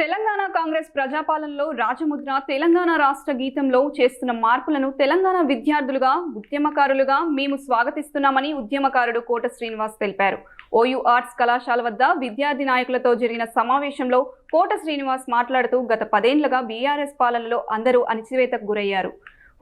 తెలంగాణ కాంగ్రెస్ ప్రజాపాలనలో రాజముద్ర తెలంగాణ రాష్ట్ర గీతంలో చేస్తున్న మార్పులను తెలంగాణ విద్యార్థులుగా ఉద్యమకారులుగా మేము స్వాగతిస్తున్నామని ఉద్యమకారుడు కోట శ్రీనివాస్ తెలిపారు. ఓయూ ఆర్ట్స్ కళాశాల వద్ద విద్యార్థి నాయకులతో జరిగిన సమావేశంలో కోట శ్రీనివాస్ మాట్లాడుతూ గత పదేండ్లుగా బీఆర్ఎస్ పాలనలో అందరూ అణచివేతకు గురయ్యారు.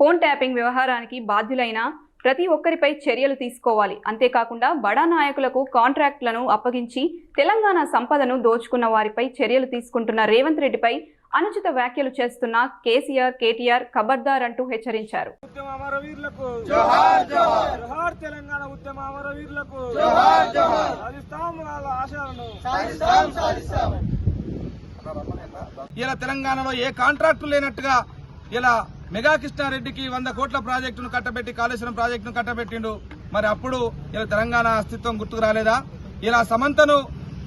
ఫోన్ ట్యాపింగ్ వ్యవహారానికి బాధ్యులైన ప్రతి ఒక్కరిపై చర్యలు తీసుకోవాలి. అంతేకాకుండా బడా నాయకులకు కాంట్రాక్టులను అప్పగించి తెలంగాణ సంపదను దోచుకున్న వారిపై చర్యలు తీసుకుంటున్న రేవంత్ రెడ్డిపై అనుచిత వ్యాఖ్యలు చేస్తున్న కేసీఆర్ కేటీఆర్ ఖబర్దార్ అంటూ హెచ్చరించారు. ఉద్యమ అమరవీరులకు జోహార్ జోహార్. జోహార్ తెలంగాణ ఉద్యమ అమరవీరులకు జోహార్ జోహార్. సాధిస్తాం వాళ్ళ ఆశలను. ఇలా తెలంగాణలో ఏ కాంట్రాక్టు లేనట్టుగా ఇలా మెగా కృష్ణారెడ్డికి వంద కోట్ల ప్రాజెక్టును కట్టబెట్టి కాళేశ్వరం ప్రాజెక్టును కట్టబెట్టిండు. మరి అప్పుడు ఇలా తెలంగాణ అస్తిత్వం గుర్తుకు రాలేదా? ఇలా సమంతను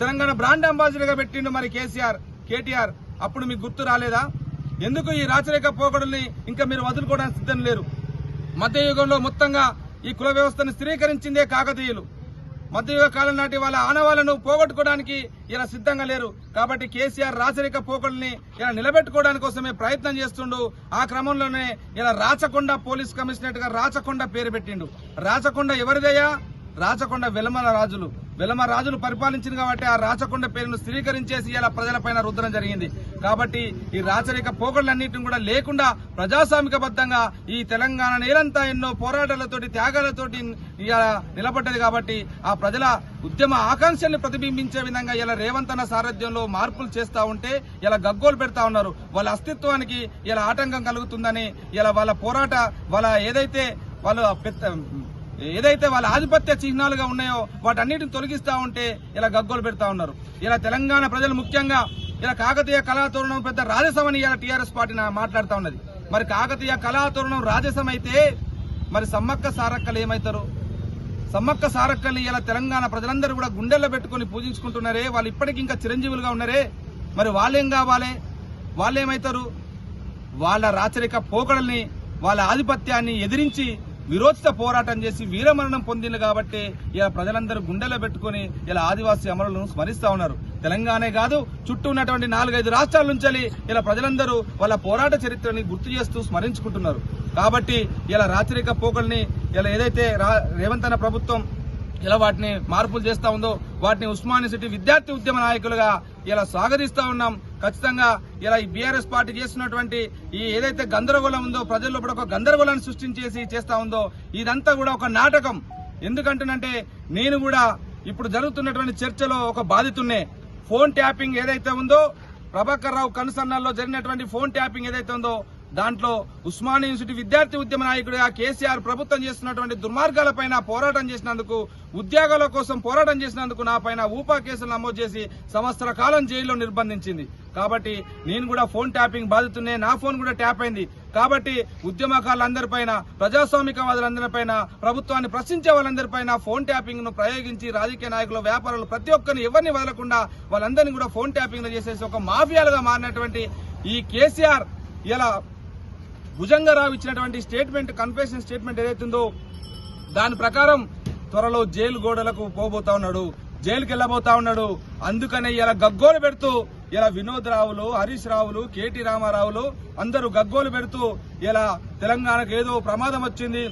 తెలంగాణ బ్రాండ్ అంబాసిడర్గా పెట్టిండు మరి కేసీఆర్ కేటీఆర్. అప్పుడు మీకు గుర్తు రాలేదా? ఎందుకు ఈ రాచరేఖ పోకడుల్ని ఇంకా మీరు వదులుకోవడానికి సిద్ధం లేరు? మధ్యయుగంలో మొత్తంగా ఈ కుల వ్యవస్థను స్థిరీకరించిందే కాకతీయులు. మధ్యయుగ కాలం నాటి వాళ్ళ ఆనవాళ్ళను పోగొట్టుకోవడానికి ఇలా సిద్ధంగా లేరు. కాబట్టి కేసీఆర్ రాచరిక పోకడల్ని ఇలా నిలబెట్టుకోవడానికి కోసమే ప్రయత్నం చేస్తుండు. ఆ క్రమంలోనే ఇలా రాచకొండ పోలీస్ కమిషనరేట్గా రాచకొండ పేరు పెట్టిండు. రాచకొండ ఎవరిదయ్యా? రాచకొండ వెలమల రాజులు. వెలమ రాజులు పరిపాలించింది కాబట్టి ఆ రాచకొండ పేరును స్థిరీకరించేసి ఇలా ప్రజలపైన రుద్దడం జరిగింది. కాబట్టి ఈ రాచరిక పోకళ్ళన్నింటిని కూడా లేకుండా ప్రజాస్వామికబద్ధంగా ఈ తెలంగాణ నేలంతా ఎన్నో పోరాటాలతోటి త్యాగాలతోటి ఇలా నిలబడ్డది కాబట్టి ఆ ప్రజల ఉద్యమ ఆకాంక్షల్ని ప్రతిబింబించే విధంగా ఇలా రేవంత్ అన్న సారథ్యంలో మార్పులు చేస్తూ ఉంటే ఇలా గగ్గోలు పెడతా ఉన్నారు. వాళ్ళ అస్తిత్వానికి ఇలా ఆటంకం కలుగుతుందని ఇలా వాళ్ళ పోరాట వాళ్ళ ఏదైతే వాళ్ళు పెద్ద ఏదైతే వాళ్ళ ఆధిపత్య చిహ్నాలుగా ఉన్నాయో వాటన్నిటిని తొలగిస్తా ఉంటే ఇలా గగ్గోలు పెడతా ఉన్నారు. ఇలా తెలంగాణ ప్రజలు ముఖ్యంగా ఇలా కాకతీయ కళాతోరణం పెద్ద రాజసం అని ఇలా టీఆర్ఎస్ పార్టీ మాట్లాడుతూ మాట్లాడుతా ఉన్నది. మరి కాకతీయ కళాతోరణం రాజసం అయితే మరి సమ్మక్క సారక్కలు ఏమవుతారు సమ్మక్క సారక్కల్ని ఇలా తెలంగాణ ప్రజలందరూ కూడా గుండెల్లో పెట్టుకుని పూజించుకుంటున్నారే వాళ్ళు ఇప్పటికి ఇంకా చిరంజీవులుగా ఉన్నారే? మరి వాళ్ళేం కావాలి? వాళ్ళేమవుతారు వాళ్ళ రాచరిక పోకడల్ని వాళ్ళ ఆధిపత్యాన్ని ఎదిరించి విరోచిత పోరాటం చేసి వీరమరణం పొందింది కాబట్టి ఇలా ప్రజలందరూ గుండెలో పెట్టుకుని ఇలా ఆదివాసీ అమరులను స్మరిస్తా ఉన్నారు. తెలంగాణే కాదు చుట్టూ ఉన్నటువంటి నాలుగైదు రాష్ట్రాల నుంచి ఇలా ప్రజలందరూ వాళ్ళ పోరాట చరిత్రని గుర్తు చేస్తూ స్మరించుకుంటున్నారు. కాబట్టి ఇలా రాచరిక పోకల్ని ఇలా ఏదైతే రా- రేవంత్ అన్న ప్రభుత్వం ఇలా వాటిని మార్పులు చేస్తా ఉందో వాటిని ఉస్మానియా సిటీ విద్యార్థి ఉద్యమ నాయకులుగా ఇలా స్వాగతిస్తా ఉన్నాం. ఖచ్చితంగా ఇలా ఈ బీఆర్ఎస్ పార్టీ చేస్తున్నటువంటి ఈ ఏదైతే గందరగోళం ఉందో ప్రజల్లో కూడా ఒక గందరగోళాన్ని సృష్టించేసి చేస్తా ఉందో ఇదంతా కూడా ఒక నాటకం. ఎందుకంటేనంటే నేను కూడా ఇప్పుడు జరుగుతున్నటువంటి చర్చలో ఒక బాధితున్నే ఫోన్ ట్యాపింగ్ ఏదైతే ఉందో ప్రభాకర్ రావు కనుసన్నల్లో జరిగినటువంటి ఫోన్ ట్యాపింగ్ ఏదైతే ఉందో దాంట్లో ఉస్మాని యూనివర్సిటీ విద్యార్థి ఉద్యమ నాయకుడిగా కేసీఆర్ ప్రభుత్వం చేస్తున్నటువంటి దుర్మార్గాలపైన పోరాటం చేసినందుకు ఉద్యోగాల కోసం పోరాటం చేసినందుకు నాపైన ఊపా కేసులు నమోదు చేసి సంవత్సర కాలం జైల్లో నిర్బంధించింది. కాబట్టి నేను కూడా ఫోన్ ట్యాపింగ్ బాధితున్నే నా ఫోన్ కూడా ట్యాప్ అయింది. కాబట్టి ఉద్యమకారులందరిపైన ప్రజాస్వామికవాదులందరిపైన ప్రభుత్వాన్ని ప్రశ్నించే వాళ్ళందరిపైన ఫోన్ ట్యాపింగ్ను ప్రయోగించి రాజకీయ నాయకులు వ్యాపారులు ప్రతి ఒక్కరిని ఎవరిని వదలకుండా వాళ్ళందరినీ కూడా ఫోన్ ట్యాపింగ్ చేసేసి ఒక మాఫియాలుగా మారినటువంటి ఈ కేసీఆర్ ఇలా భుజంగరావు ఇచ్చినటువంటి స్టేట్మెంట్ కన్ఫెషన్ స్టేట్మెంట్ ఏదైతుందో దాని ప్రకారం త్వరలో జైలు గోడలకు పోబోతా ఉన్నాడు. జైలుకి వెళ్ళబోతా ఉన్నాడు. అందుకనే ఇలా గగ్గోలు పెడుతూ ఇలా వినోద్ రావులు హరీష్ రావులు కేటీ రామారావులు అందరూ గగ్గోలు పెడుతూ ఇలా తెలంగాణకు ఏదో ప్రమాదం వచ్చింది.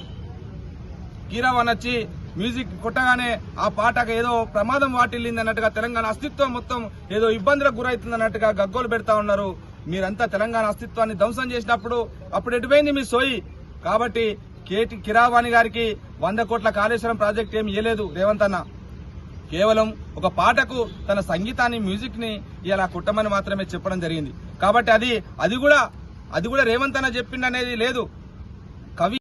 కీరావన్ వచ్చి మ్యూజిక్ కొట్టగానే ఆ పాటకు ఏదో ప్రమాదం వాటిల్లింది అన్నట్టుగా తెలంగాణ అస్తిత్వం మొత్తం ఏదో ఇబ్బందులకు గురవుతుంది అన్నట్టుగా గగ్గోలు పెడతా ఉన్నారు. మీరంతా తెలంగాణ అస్తిత్వాన్ని ధ్వంసం చేసినప్పుడు అప్పుడు ఎటుపోయింది మీ సోయి? కాబట్టి కేటి కిరావాణి గారికి వంద కోట్ల కాళేశ్వరం ప్రాజెక్ట్ ఏమి ఇయ్యలేదు రేవంత్ అన్న. కేవలం ఒక పాటకు తన సంగీతాన్ని మ్యూజిక్ని ఇలా కుట్టమని మాత్రమే చెప్పడం జరిగింది. కాబట్టి అది అది కూడా అది కూడా రేవంత్ అన్న చెప్పిండనేది లేదు. కవి